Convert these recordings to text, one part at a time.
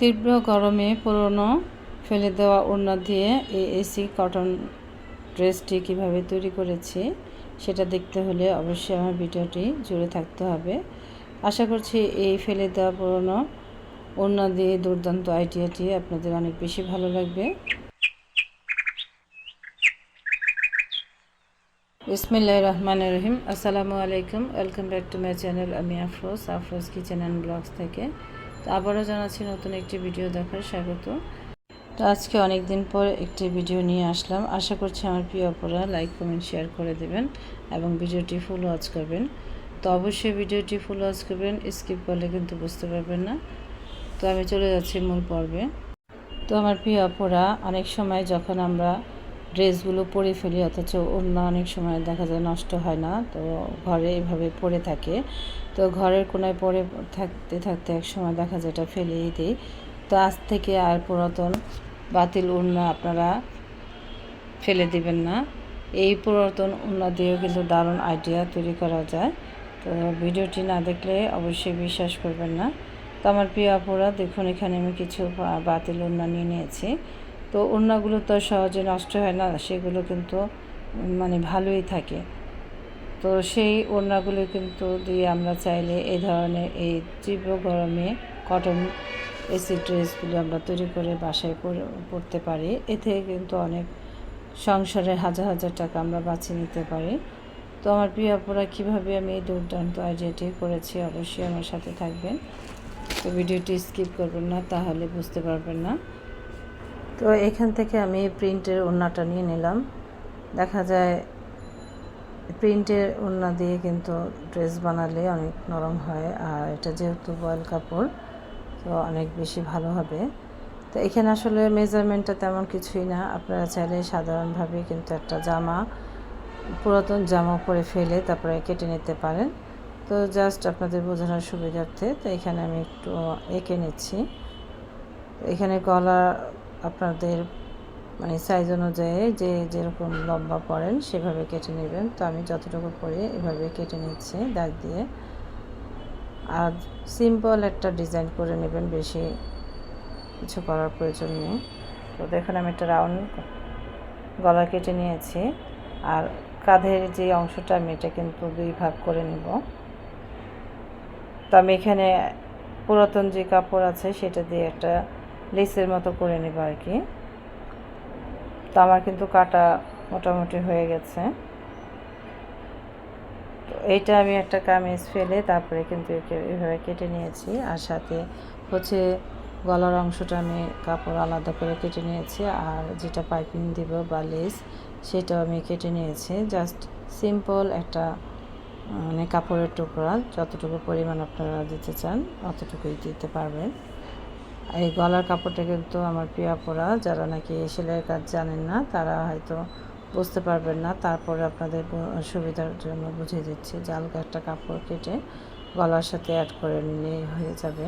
তীব্র গরমে পুরনো ফেলে দেওয়া ওড়না দিয়ে এই এসি কটন ড্রেসটি কীভাবে তৈরি করেছি, সেটা দেখতে হলে অবশ্যই আমার ভিডিওটি জুড়ে থাকতে হবে। আশা করছি এই ফেলে দেওয়া পুরনো ওড়না দিয়ে দুর্দান্ত আইডিয়াটি আপনাদের অনেক বেশি ভালো লাগবে। ইসমিল্লাহ রহমান রহিম। আসসালামু আলাইকুম। Welcome back to my channel. আমি Afroz Afroz kitchen and blogs থেকে। আবারও জানাচ্ছি নতুন একটি ভিডিও দেখার স্বাগত। তো আজকে অনেক দিন পর একটি ভিডিও নিয়ে আসলাম। আশা করছি আমার প্রিয় অপরা লাইক, কমেন্ট, শেয়ার করে দেবেন এবং ভিডিওটি ফুল ওয়াচ করবেন। তো অবশ্যই ভিডিওটি ফুল ওয়াচ করবেন, স্কিপ করলে কিন্তু বুঝতে পারবেন না। তো আমি চলে যাচ্ছি মূল পর্বে। তো আমার প্রিয় অপরা অনেক সময় যখন আমরা ড্রেসগুলো পরে ফেলি, অথচ অন্য অনেক সময় দেখা যায় নষ্ট হয় না, তো ঘরে এভাবে পড়ে থাকে। তো ঘরের কোনায় পরে থাকতে থাকতে এক সময় দেখা যায় এটা ফেলেই দিই। তো আজ থেকে আর পুরাতন বাতিল উন্না আপনারা ফেলে দিবেন না। এই পুরাতন উন্না দিয়েও কিন্তু দারুণ আইডিয়া তৈরি করা যায়। তো ভিডিওটি না দেখলে অবশ্যই বিশ্বাস করবেন না। তো আমার প্রিয় আপুরা, দেখুন এখানে আমি কিছু বাতিল উন্না নিয়ে নিয়েছি। তো ওড়নাগুলো তো সহজে নষ্ট হয় না, সেগুলো কিন্তু মানে ভালোই থাকে। তো সেই ওড়নাগুলো কিন্তু দিয়ে আমরা চাইলে এই ধরনের এই তীব্র গরমে কটন এসি ড্রেসগুলো আমরা তৈরি করে বাসায় পরতে পারি। এতে কিন্তু অনেক সংসারের হাজার হাজার টাকা আমরা বাঁচিয়ে নিতে পারি। তো আমার প্রিয় আপুরা, কীভাবে আমি এই দুর্দান্ত আইডিয়াটি করেছি অবশ্যই আমার সাথে থাকবেন। তো ভিডিওটি স্কিপ করবেন না, তাহলে বুঝতে পারবেন না। তো এখান থেকে আমি প্রিন্টের ওড়নাটা নিয়ে নিলাম। দেখা যায় প্রিন্টের ওড়না দিয়ে কিন্তু ড্রেস বানালে অনেক নরম হয়, আর এটা যেহেতু বয়েল কাপড়, তো অনেক বেশি ভালো হবে। তো এখানে আসলে মেজারমেন্টটা তেমন কিছুই না। আপনারা চাইলে সাধারণভাবে কিন্তু একটা জামা, পুরাতন জামা পরে ফেলে তারপরে কেটে নিতে পারেন। তো জাস্ট আপনাদের বোঝানোর সুবিধার্থে, তো এখানে আমি একটু এঁকে নিচ্ছি। এখানে গলা আপনাদের মানে সাইজ অনুযায়ী যে যেরকম লম্বা পড়েন সেভাবে কেটে নেবেন। তো আমি যতটুকু পরে এভাবে কেটে নিচ্ছি দাগ দিয়ে। আর সিম্পল একটা ডিজাইন করে নেবেন বেশি কিছু করার প্রয়োজন নেই। তো দেখুন, আমি একটা রাউন্ড গলা কেটে নিয়েছি। আর কাঁধের যে অংশটা আমি এটা কিন্তু দুই ভাগ করে নেব। তো আমি এখানে পুরাতন যে কাপড় আছে সেটা দিয়ে একটা লেসের মতো করে নেব আর কি। তো আমার কিন্তু কাটা মোটামুটি হয়ে গেছে। তো এইটা আমি একটা কামিজ ফেলে তারপরে কিন্তু এভাবে কেটে নিয়েছি। আর সাথে হচ্ছে গলার অংশটা আমি কাপড় আলাদা করে কেটে নিয়েছি। আর যেটা পাইপিং দিব বা লেস, সেটাও আমি কেটে নিয়েছি। জাস্ট সিম্পল একটা মানে কাপড়ের টুকরা, যতটুকু পরিমাণ আপনারা দিতে চান, অতটুকুই দিতে পারবেন। এই গলার কাপড়টা কিন্তু আমার প্রিয় পরা যারা নাকি সেলাইয়ের কাজ জানেন না, তারা হয়তো বুঝতে পারবেন না। তারপরে আপনাদের সুবিধার জন্য বুঝিয়ে দিচ্ছি জালকা একটা কাপড় কেটে গলার সাথে অ্যাড করে নিলে হয়ে যাবে।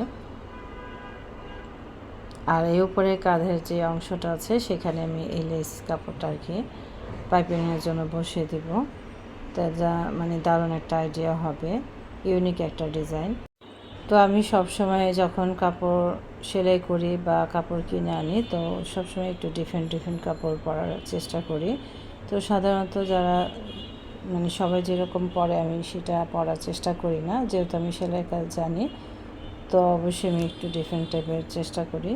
আর এই উপরে কাঁধের যে অংশটা আছে, সেখানে আমি এই লেস কাপড়টা আর কি পাইপিংয়ের জন্য বসিয়ে দেব। তা যা মানে দারুণ একটা আইডিয়া হবে। ইউনিক একটা ডিজাইন তো আমি সব সময় যখন কাপড় সেলাই করি বা কাপড় কিনে আনি, তো সবসময় একটু ডিফারেন্ট ডিফারেন্ট কাপড় পরার চেষ্টা করি। তো সাধারণত যারা মানে সবাই যেরকম পরে, আমি সেটা পরার চেষ্টা করি না। যেহেতু আমি সেলাই কাজ জানি, তো অবশ্যই আমি একটু ডিফারেন্ট টাইপের চেষ্টা করি।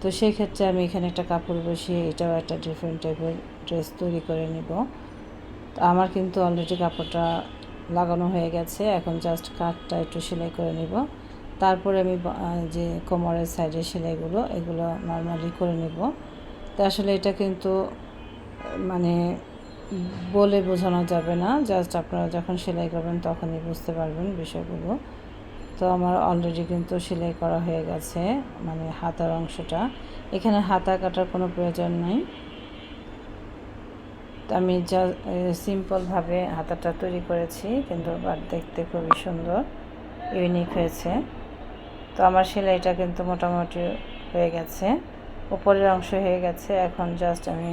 তো সেই ক্ষেত্রে আমি এখানে একটা কাপড় বসিয়ে, এটাও একটা ডিফারেন্ট টাইপের ড্রেস তৈরি করে নিব। আমার কিন্তু অলরেডি কাপড়টা লাগানো হয়ে গেছে। এখন জাস্ট কাঠটা একটু সেলাই করে নিব। তারপরে আমি যে কোমরের সাইডের সেলাইগুলো, এগুলো নর্মালি করে নেব। তো আসলে এটা কিন্তু মানে বলে বোঝানো যাবে না। জাস্ট আপনারা যখন সেলাই করবেন তখনই বুঝতে পারবেন বিষয়গুলো। তো আমার অলরেডি কিন্তু সেলাই করা হয়ে গেছে মানে হাতার অংশটা। এখানে হাতা কাটার কোনো প্রয়োজন নেই। আমি যা সিম্পলভাবে হাতাটা তৈরি করেছি, কিন্তু বাট দেখতে খুবই সুন্দর ইউনিক হয়েছে। তো আমার সেলাইটা কিন্তু মোটামুটি হয়ে গেছে, উপরের অংশ হয়ে গেছে। এখন জাস্ট আমি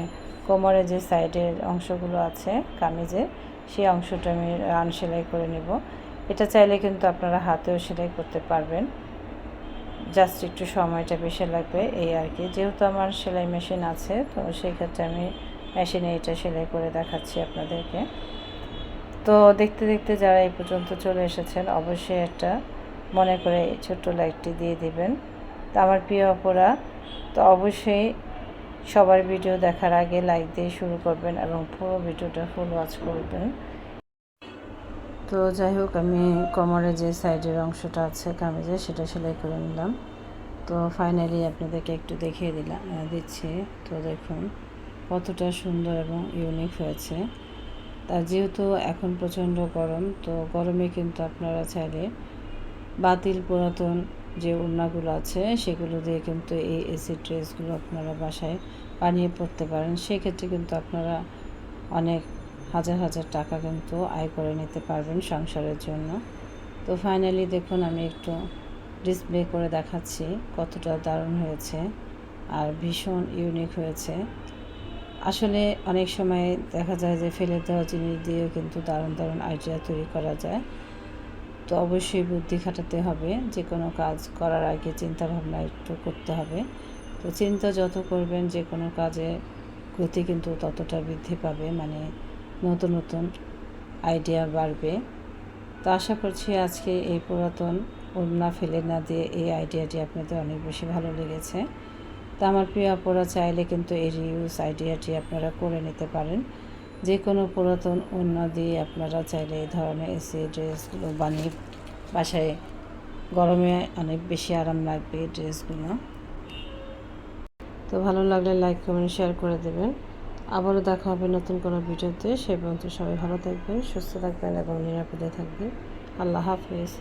কোমরে যে সাইডের অংশগুলো আছে কামিজে সেই অংশটা আমি রান সেলাই করে নেব। এটা চাইলে কিন্তু আপনারা হাতেও সেলাই করতে পারবেন। জাস্ট একটু সময়টা বেশি লাগবে, এই আর কি। যেহেতু আমার সেলাই মেশিন আছে, তো সেই ক্ষেত্রে আমি মেশিনে এটা সেলাই করে দেখাচ্ছি আপনাদেরকে। তো দেখতে দেখতে যারা এই পর্যন্ত চলে এসেছেন, অবশ্যই একটা মনে করে ছোট্ট লাইকটি দিয়ে দিবেন। তো আমার প্রিয় অপরা তো অবশ্যই সবার ভিডিও দেখার আগে লাইক দিয়ে শুরু করবেন এবং পুরো ভিডিওটা ফুল ওয়াচ করবেন। তো যাই হোক, আমি কোমরের যে সাইডের অংশটা আছে, কামিজে, সেটা সেলাই করে নিলাম। তো ফাইনালি আপনাদেরকে একটু দেখিয়ে দিলাম দিচ্ছি। তো দেখুন কতটা সুন্দর এবং ইউনিক হয়েছে। তা যেহেতু এখন প্রচণ্ড গরম, তো গরমে কিন্তু আপনারা চাইলে বাতিল পুরাতন যে ওড়নাগুলো আছে, সেগুলো দিয়ে কিন্তু এই এসি ড্রেসগুলো আপনারা বাসায় বানিয়ে পড়তে পারেন। সেক্ষেত্রে কিন্তু আপনারা অনেক হাজার হাজার টাকা কিন্তু আয় করে নিতে পারবেন সংসারের জন্য। তো ফাইনালি দেখুন, আমি একটু ডিসপ্লে করে দেখাচ্ছি কতটা দারুণ হয়েছে আর ভীষণ ইউনিক হয়েছে। আসলে অনেক সময় দেখা যায় যে ফেলে দেওয়া জিনিস দিয়েও কিন্তু দারুণ দারুণ আইডিয়া তৈরি করা যায়। তো অবশ্যই বুদ্ধি খাটাতে হবে যে কোনো কাজ করার আগে চিন্তা ভাবনা একটু করতে হবে। তো চিন্তা যত করবেন যে কোনো কাজে গতি কিন্তু ততটা বৃদ্ধি পাবে মানে নতুন নতুন আইডিয়া বাড়বে। তো আশা করছি আজকে এই পুরাতন ওড়না ফেলে না দিয়ে এই আইডিয়াটি আপনাদের অনেক বেশি ভালো লেগেছে। তো আমার প্রিয় অপরা চাইলে কিন্তু এই রিউজ আইডিয়াটি আপনারা করে নিতে পারেন। যে কোনো পুরাতন ওড়না দিয়ে আপনারা চাইলে এই ধরনের এসি ড্রেসগুলো বানিয়ে বাসায় গরমে অনেক বেশি আরাম লাগবে এই ড্রেসগুলো তো ভালো লাগলে লাইক কমেন্ট শেয়ার করে দেবেন। আবারও দেখা হবে নতুন কোনো ভিডিওতে। সে পর্যন্ত সবাই ভালো থাকবেন, সুস্থ থাকবেন এবং নিরাপদে থাকবেন। আল্লাহ হাফিজ।